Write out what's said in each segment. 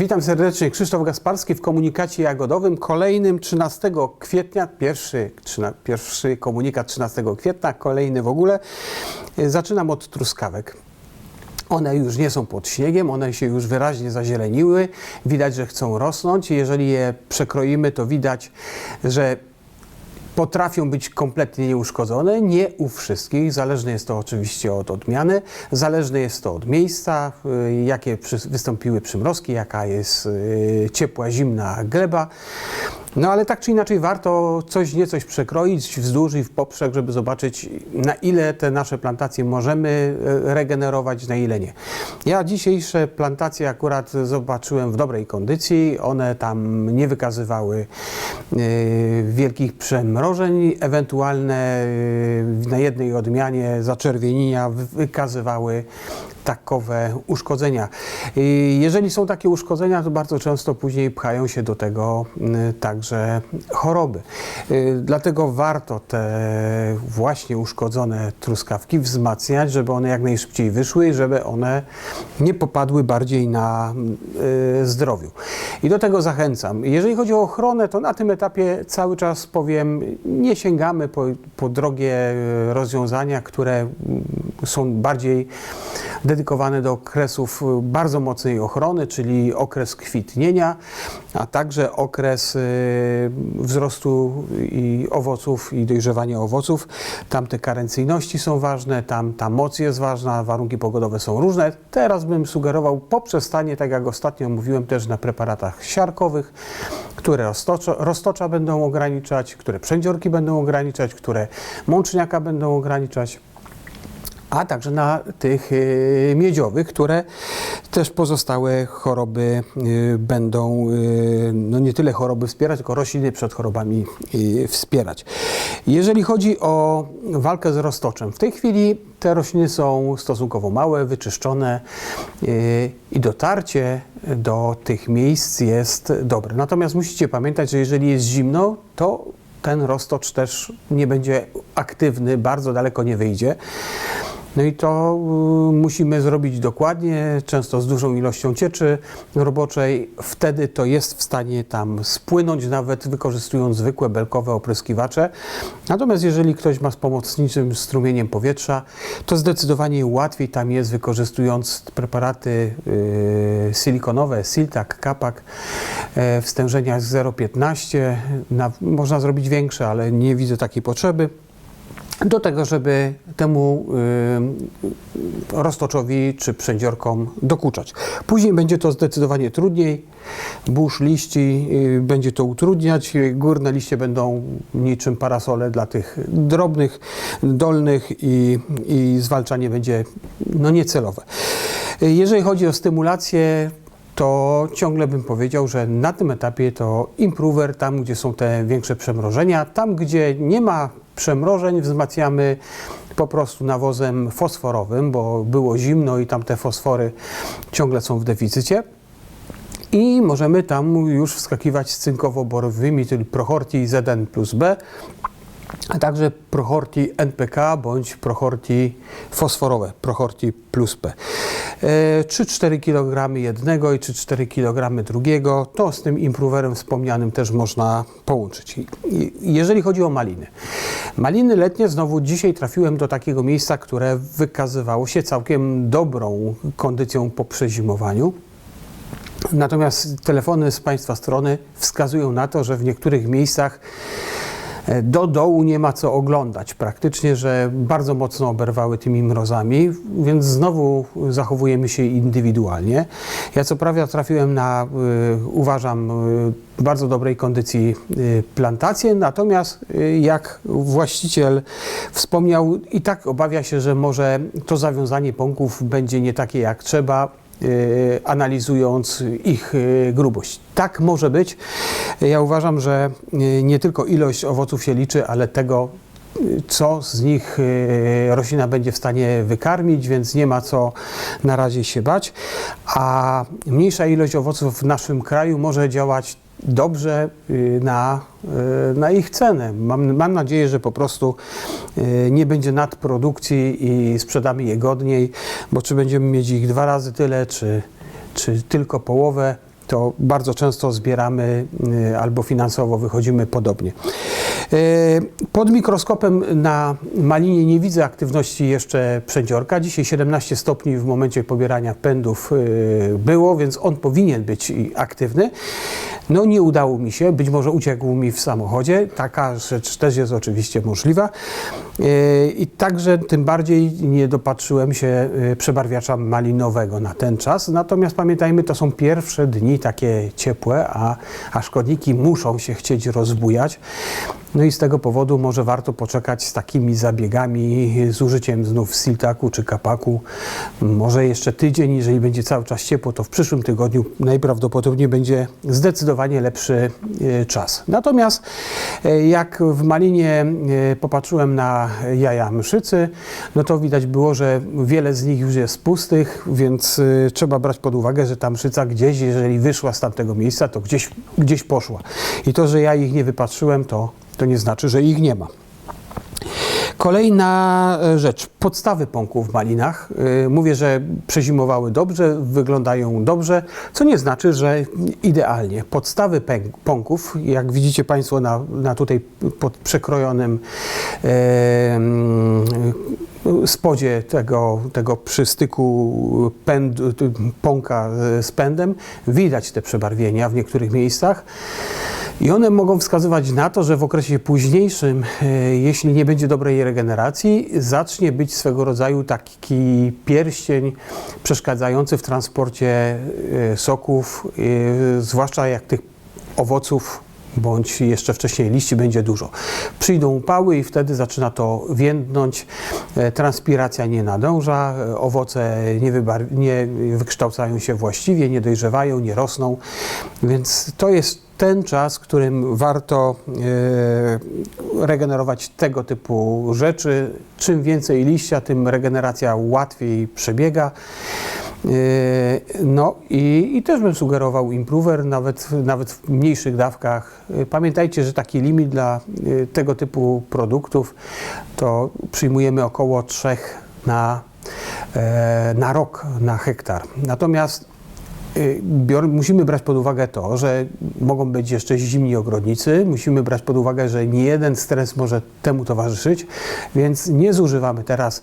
Witam serdecznie. Krzysztof Gasparski w komunikacie jagodowym. Kolejnym 13 kwietnia, pierwszy, trzyna, pierwszy komunikat 13 kwietnia, kolejny w ogóle. Zaczynam od truskawek. One już nie są pod śniegiem, one się już wyraźnie zazieleniły. Widać, że chcą rosnąć. Jeżeli je przekroimy, to widać, że potrafią być kompletnie nieuszkodzone. Nie u wszystkich. Zależne jest to oczywiście od odmiany, zależne jest to od miejsca, y, jakie wystąpiły przymrozki, jaka jest y, ciepła, zimna gleba. No ale tak czy inaczej warto coś niecoś przekroić wzdłuż i w poprzek, żeby zobaczyć na ile te nasze plantacje możemy y, regenerować, na ile nie. Ja dzisiejsze plantacje akurat zobaczyłem w dobrej kondycji. One tam nie wykazywały y, wielkich przemrożeń. Ewentualne y, na jednej odmianie zaczerwienienia wy- wykazywały takowe uszkodzenia. Jeżeli są takie uszkodzenia, to bardzo często później pchają się do tego y, także choroby. Y, Dlatego warto te właśnie uszkodzone truskawki wzmacniać, żeby one jak najszybciej wyszły i żeby one nie popadły bardziej na y, zdrowiu. I do tego zachęcam. Jeżeli chodzi o ochronę, to na tym etapie cały czas powiem, nie sięgamy po, po drogie y, rozwiązania, które mm, są bardziej dedykowane do okresów bardzo mocnej ochrony, czyli okres kwitnienia, a także okres wzrostu i owoców i dojrzewania owoców. Tam te karencyjności są ważne, tam ta moc jest ważna, warunki pogodowe są różne. Teraz bym sugerował poprzestanie, tak jak ostatnio mówiłem, też na preparatach siarkowych, które roztocza, roztocza będą ograniczać, które przędziorki będą ograniczać, które mączniaka będą ograniczać a także na tych y, miedziowych, które też pozostałe choroby y, będą, y, no nie tyle choroby wspierać, tylko rośliny przed chorobami wspierać. Jeżeli chodzi o walkę z roztoczem, w tej chwili te rośliny są stosunkowo małe, wyczyszczone i dotarcie do tych miejsc jest dobre. Natomiast musicie pamiętać, że jeżeli jest zimno, to ten roztocz też nie będzie aktywny, bardzo daleko nie wyjdzie. No i to y, musimy zrobić dokładnie, często z dużą ilością cieczy roboczej. Wtedy to jest w stanie tam spłynąć, nawet wykorzystując zwykłe belkowe opryskiwacze. Natomiast jeżeli ktoś ma z pomocniczym strumieniem powietrza, to zdecydowanie łatwiej tam jest, wykorzystując preparaty y, silikonowe, Siltak, Kapak e, w stężeniach 0,15. Na, można zrobić większe, ale nie widzę takiej potrzeby do tego, żeby temu y, roztoczowi czy przędziorkom dokuczać. Później będzie to zdecydowanie trudniej. Burz liści y, będzie to utrudniać. Górne liście będą niczym parasole dla tych drobnych, dolnych i, i zwalczanie będzie no, niecelowe. Jeżeli chodzi o stymulację, to ciągle bym powiedział, że na tym etapie to improver, tam gdzie są te większe przemrożenia, tam gdzie nie ma przemrożeń, wzmacniamy po prostu nawozem fosforowym, bo było zimno i tam te fosfory ciągle są w deficycie. I możemy tam już wskakiwać z cynkowo-borowymi, czyli Prochorti ZN plus B, a także Prochorti NPK bądź Prochorti fosforowe, Prochorti plus P. E, 3-4 kg jednego i 3-4 kg drugiego, to z tym improverem wspomnianym też można połączyć. Jeżeli chodzi o maliny. Maliny letnie, znowu dzisiaj trafiłem do takiego miejsca, które wykazywało się całkiem dobrą kondycją po przezimowaniu. Natomiast telefony z Państwa strony wskazują na to, że w niektórych miejscach do dołu nie ma co oglądać. Praktycznie, że bardzo mocno oberwały tymi mrozami, więc znowu zachowujemy się indywidualnie. Ja co prawda trafiłem na, y, uważam, y, bardzo dobrej kondycji plantację, natomiast jak właściciel wspomniał, i tak obawia się, że może to zawiązanie pąków będzie nie takie jak trzeba, analizując ich y, grubość. Tak może być. Ja uważam, że y, nie tylko ilość owoców się liczy, ale tego, co z nich y, roślina będzie w stanie wykarmić, więc nie ma co na razie się bać. A mniejsza ilość owoców w naszym kraju może działać dobrze y, na, y, na ich cenę. Mam, mam nadzieję, że po prostu nie będzie nadprodukcji i sprzedamy je godniej, bo czy będziemy mieć ich dwa razy tyle, czy, czy tylko połowę, to bardzo często zbieramy albo finansowo wychodzimy podobnie. Y, Pod mikroskopem na malinie nie widzę aktywności jeszcze przędziorka. Dzisiaj 17 stopni w momencie pobierania pędów y, było, więc on powinien być aktywny. No nie udało mi się, być może uciekł mi w samochodzie. Taka rzecz też jest oczywiście możliwa. Y, I także tym bardziej nie dopatrzyłem się y, przebarwiacza malinowego na ten czas. Natomiast pamiętajmy, to są pierwsze dni takie ciepłe, a, a szkodniki muszą się chcieć rozbujać. No i z tego powodu może warto poczekać z takimi zabiegami, z użyciem znów siltaku czy kapaku. Może jeszcze tydzień, jeżeli będzie cały czas ciepło, to w przyszłym tygodniu najprawdopodobniej będzie zdecydowanie lepszy e, czas. Natomiast e, jak w Malinie e, popatrzyłem na jaja mszycy, no to widać było, że wiele z nich już jest pustych, więc trzeba brać pod uwagę, że ta mszyca gdzieś, jeżeli wyszła z tamtego miejsca, to gdzieś, gdzieś poszła. I to, że ja ich nie wypatrzyłem, to, to nie znaczy, że ich nie ma. Kolejna e, rzecz, podstawy pąków w malinach. E, Mówię, że przezimowały dobrze, wyglądają dobrze, co nie znaczy, że idealnie. Podstawy pąków, jak widzicie Państwo na, na tutaj pod przekrojonym e, spodzie tego, tego przystyku pęd, pąka z pędem, widać te przebarwienia w niektórych miejscach. I one mogą wskazywać na to, że w okresie późniejszym, e, jeśli nie będzie dobrej regeneracji, zacznie być swego rodzaju taki pierścień przeszkadzający w transporcie e, soków, e, zwłaszcza jak tych owoców bądź jeszcze wcześniej liści będzie dużo. Przyjdą upały i wtedy zaczyna to więdnąć, e, transpiracja nie nadąża, e, owoce nie, nie wykształcają się właściwie, nie dojrzewają, nie rosną, więc to jest ten czas, w którym warto e, regenerować tego typu rzeczy. Czym więcej liścia, tym regeneracja łatwiej przebiega. Yy, No i, i też bym sugerował improver, nawet, nawet w mniejszych dawkach. Yy, Pamiętajcie, że taki limit dla yy, tego typu produktów to przyjmujemy około 3 na, e, na rok, na hektar. Natomiast bior, musimy brać pod uwagę to, że mogą być jeszcze zimni ogrodnicy, musimy brać pod uwagę, że nie jeden stres może temu towarzyszyć, więc nie zużywamy teraz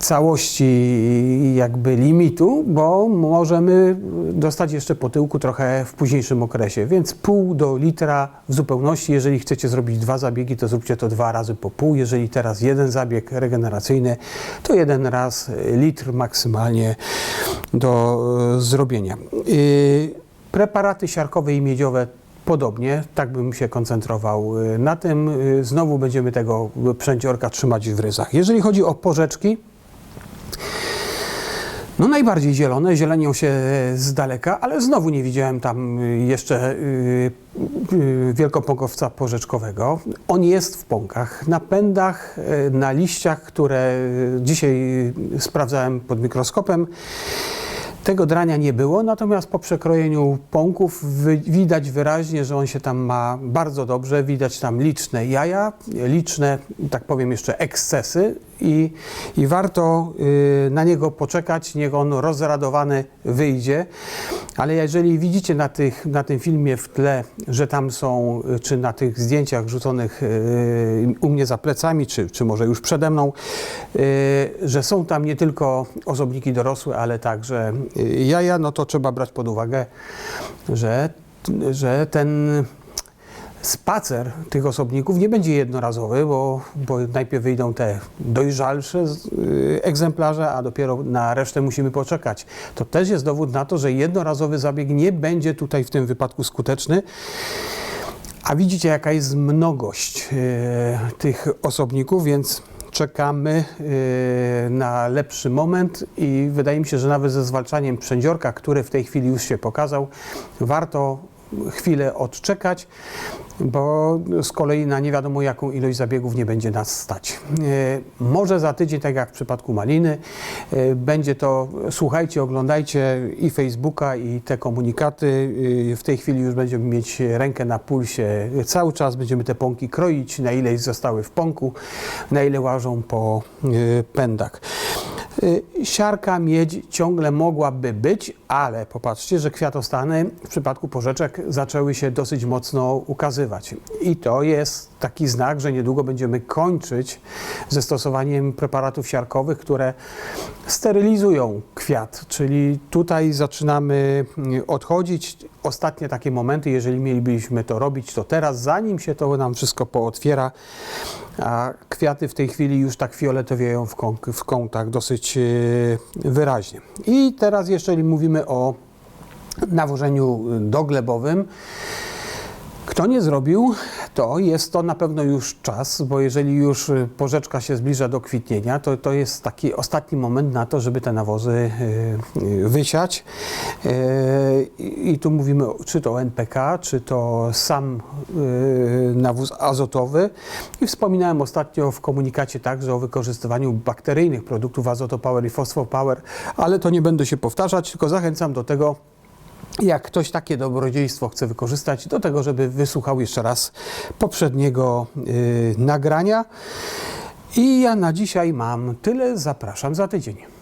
całości jakby limitu, bo możemy dostać jeszcze po tyłku trochę w późniejszym okresie, więc pół do litra w zupełności. Jeżeli chcecie zrobić dwa zabiegi, to zróbcie to dwa razy po pół. Jeżeli teraz jeden zabieg regeneracyjny, to jeden raz litr maksymalnie do y, zrobienia. Y, Preparaty siarkowe i miedziowe Podobnie, tak bym się koncentrował y, na tym. Znowu będziemy tego przędziorka trzymać w ryzach. Jeżeli chodzi o porzeczki, no najbardziej zielone, zielenią się z daleka, ale znowu nie widziałem tam y, jeszcze y, wielkopąkowca porzeczkowego. On jest w pąkach, na pędach, na liściach, które dzisiaj sprawdzałem pod mikroskopem. Tego drania nie było, natomiast po przekrojeniu pąków widać wyraźnie, że on się tam ma bardzo dobrze. Widać tam liczne jaja, liczne, tak powiem, jeszcze ekscesy i, i warto y, na niego poczekać, niech on rozradowany wyjdzie. Ale jeżeli widzicie na, tych, na tym filmie w tle, że tam są, y, czy na tych zdjęciach rzuconych y, u mnie za plecami, czy, czy może już przede mną, że są tam nie tylko osobniki dorosłe, ale także jaja, no to trzeba brać pod uwagę, że, że ten spacer tych osobników nie będzie jednorazowy, bo, bo najpierw wyjdą te dojrzalsze y, egzemplarze, a dopiero na resztę musimy poczekać. To też jest dowód na to, że jednorazowy zabieg nie będzie tutaj w tym wypadku skuteczny. A widzicie, jaka jest mnogość e, tych osobników, więc czekamy e, na lepszy moment i wydaje mi się, że nawet ze zwalczaniem przędziorka, który w tej chwili już się pokazał, warto chwilę odczekać, bo z kolei na nie wiadomo jaką ilość zabiegów nie będzie nas stać. E, Może za tydzień, tak jak w przypadku maliny, e, będzie to, słuchajcie, oglądajcie i Facebooka i te komunikaty. E, W tej chwili już będziemy mieć rękę na pulsie cały czas, będziemy te pąki kroić, na ile zostały w pąku, na ile łażą po pędach. Y, Siarka, miedź ciągle mogłaby być, ale popatrzcie, że kwiatostany w przypadku porzeczek zaczęły się dosyć mocno ukazywać. I to jest taki znak, że niedługo będziemy kończyć ze stosowaniem preparatów siarkowych, które sterylizują kwiat, czyli tutaj zaczynamy mm, odchodzić. Ostatnie takie momenty, jeżeli mielibyśmy to robić, to teraz, zanim się to nam wszystko pootwiera, a kwiaty w tej chwili już tak fioletowieją w, kąt, w kątach dosyć e, wyraźnie. I teraz jeżeli mówimy o nawożeniu doglebowym, kto nie zrobił, to jest to na pewno już czas, bo jeżeli już y, porzeczka się zbliża do kwitnienia, to, to jest taki ostatni moment na to, żeby te nawozy y, y, wysiać. I tu mówimy czy to NPK, czy to sam nawóz azotowy. I wspominałem ostatnio w komunikacie także o wykorzystywaniu bakteryjnych produktów Azotopower i Phosphopower, ale to nie będę się powtarzać, tylko zachęcam do tego, jak ktoś takie dobrodziejstwo chce wykorzystać, do tego, żeby wysłuchał jeszcze raz poprzedniego y, nagrania. I ja na dzisiaj mam tyle. Zapraszam za tydzień.